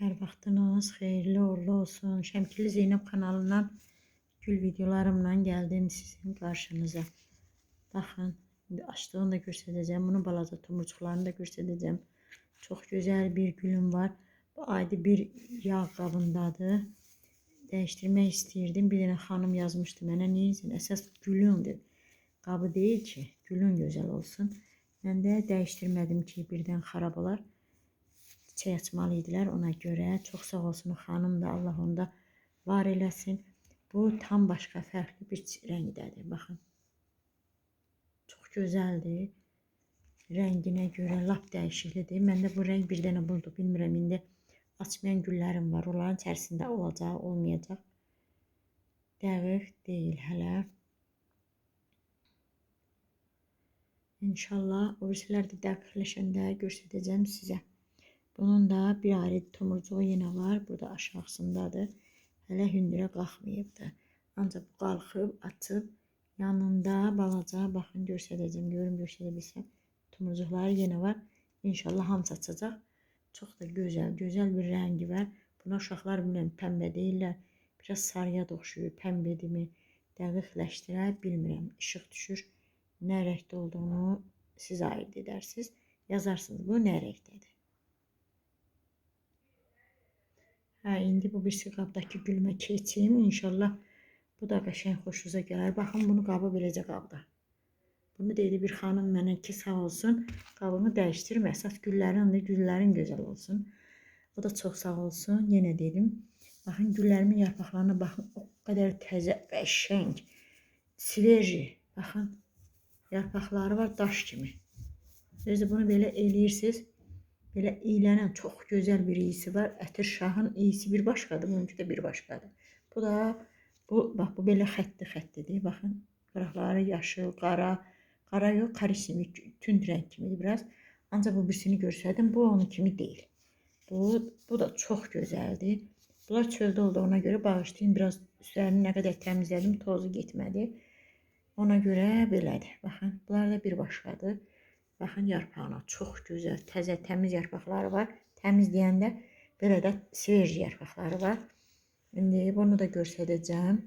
Hər vaxtınız xeyirli uğurlu olsun. Şəmkili Zeynəb kanalından gül videolarımla gəldim sizin qarşınıza. Baxın, indi açdığını da göstərəcəm. Bunun balaca tomurcuqlarını da göstərəcəm. Çox gözəl bir gülüm var. Bu adi bir yağ qabındadır. Dəyişdirmək istəyirdim. Bir dənə xanım yazmışdı mənə. Neyinsən? Əsas gülündür. Qabı deyil ki, gülün gözəl olsun. Mən də dəyişdirmədim ki, birdən xarab olar. Çiçək açmalı ona görə. Çox sağ olsun xanım da Allah onda var eləsin. Bu tam başqa fərqli bir rəngdədir. Baxın. Çox gözəldir. Rənginə görə lap dəyişiklidir. Məndə bu rəng bir dənə buldu. Bilmirəm indi açmayan güllərim var. Onların içərisində olacaq, olmayacaq. Dəqiq deyil hələ. İnşallah o birisilər də dəqiqləşəndə göstərəcəm sizə. Bunun da bir ayrı tomurcuğu yenə var. Burada aşağısındadır. Hələ hündürə qalxmayıbdı. Ancaq bu qalxıb, açıb yanında balaca baxın göstərəcəm. Görüm göstərə bilsəm. Tomurcuqları yenə var. İnşallah hamısı açacaq. Çox da gözəl, gözəl bir rəngi var. Buna uşaqlar bilmirəm pəmbə deyirlər. Biraz sarıya da oxşuyur. Pəmbədirmi? Dəqiqləşdirə bilmirəm. İşıq düşür. Nə rəngdə olduğunu siz ayırd edərsiniz. Yazarsınız bu nə rəngdədir. Hə, indi bu birisi qabdakı gülmə keçim. İnşallah bu da qəşəng xoşunuza gələr. Baxın bunu qabı beləcə qabda. Bunu dedi bir xanım mənə ki, sağ olsun. Qabını dəyişdirmə. Əsas güllərin güllərin gözəl olsun. O da çox sağ olsun. Yenə dedim. Baxın güllərimin yarpaqlarına baxın. O qədər təzə, qəşəng, sveji. Baxın. Yarpaqları var daş kimi. Özü bunu belə eləyirsiniz. Belə iylənən çox gözəl bir iyisi var. Ətir şahın iyisi bir başqadır, bununki də bir başqadır. Bu da bu bax bu belə xəttli xəttidir. Baxın, qıraqları yaşıl, qara, qara yox, karisimi, tünd rəng kimidir biraz. Ancaq bu birisini görsədim, bu onun kimi deyil. Bu bu da çox gözəldir. Bunlar çöldə olduğuna görə bağışlayın. Biraz üstlərini nə qədər təmizlədim, tozu getmədi. Ona görə belədir. Baxın, bunlar da bir başqadır. Baxın yarpağına çox gözəl, təzə, təmiz yarpaqları var. Təmiz deyəndə belə də svej yarpaqları var. İndi bunu da göstərəcəm.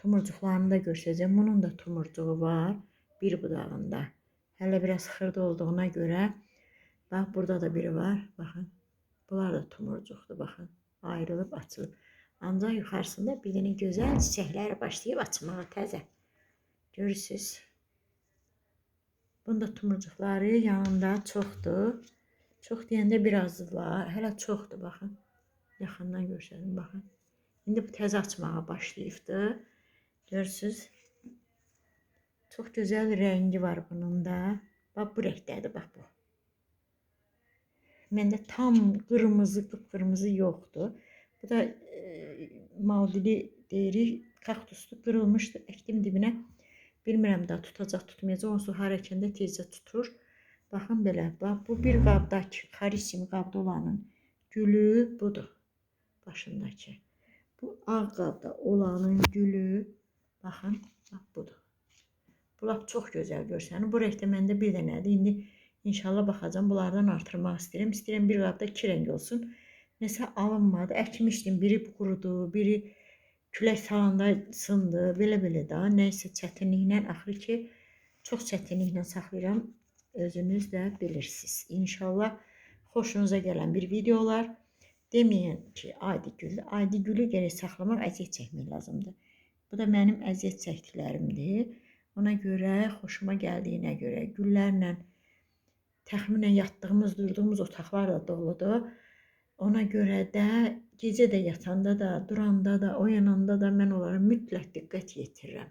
Tumurcuqlarını da göstərəcəm. Bunun da tumurcuğu var bir budağında. Hələ biraz xırda olduğuna görə bax burada da biri var. Baxın. Bunlar da tumurcuqdur, baxın. Ayrılıb açılıb. Ancaq yuxarısında bir dənə gözəl çiçəklər başlayıb açmağa təzə. Görürsüz? Bunda tumurcuqları yanında çoxdur. Çox deyəndə biraz var. Hələ çoxdur baxın. Yaxından göstərim baxın. İndi bu təzə açmağa başlayıbdı. Görürsüz? Çox gözəl rəngi var bunun da. Bax bu rəngdədir bax bu. Məndə tam qırmızı, qıpqırmızı yoxdur. Bu da e, maldili deyirik, kaktuslu qırılmışdı. Əkdim dibinə. Bilmirəm də tutacaq, tutmayacaq. Onsuz hərəkəndə tezcə tutur. Baxın belə, bax bu bir qabdakı, karisim qabda olanın gülü budur. Başındakı. Bu ağ qabda olanın gülü, baxın, bax budur. Bu lap çox gözəl görsənir. Bu rəngdə məndə bir dənədir. İndi inşallah baxacağam. Bunlardan artırmaq istəyirəm. İstəyirəm bir qabda iki rəng olsun. Nəsə alınmadı. Əkmişdim. Biri qurudu, biri külək salanda sındı, belə-belə də, nəysə çətinliklə axır ki, çox çətinliklə saxlayıram. Özünüz də bilirsiniz. İnşallah xoşunuza gələn bir video olar. Deməyin ki, adi gül, adi gülü gərək saxlamaq, əziyyət çəkmək lazımdır. Bu da mənim əziyyət çəkdiklərimdir. Ona görə xoşuma gəldiyinə görə güllərlə təxminən yatdığımız, durduğumuz otaqlar da doludur. Ona görə də gecə də yatanda da, duranda da, oyananda da mən onlara mütləq diqqət yetirirəm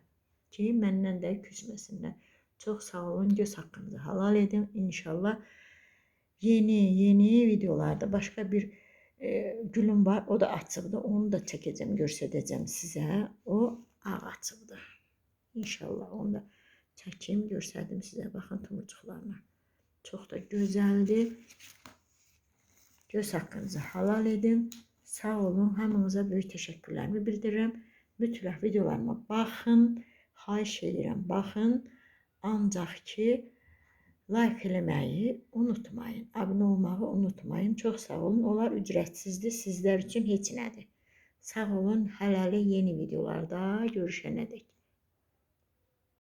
ki, məndən də küsməsinlər. Çox sağ olun, göz haqqınızı halal edin. İnşallah yeni, yeni videolarda başqa bir e, gülüm var. O da açıbdı. Onu da çəkəcəm, göstərəcəm sizə. O ağ açıbdı. İnşallah onu da çəkim, göstərdim sizə. Baxın tumurcuqlarına. Çox da gözəldir. Göz haqqınızı halal edin. Sağ olun. Hamınıza böyük təşəkkürlərimi bildirirəm. Mütləq videolarıma baxın. Xahiş edirəm, baxın. Ancaq ki, like eləməyi unutmayın. Abunə olmağı unutmayın. Çox sağ olun. Onlar ücretsizdir. Sizlər üçün heç nədir. Sağ olun. Hələlik yeni videolarda görüşənədək.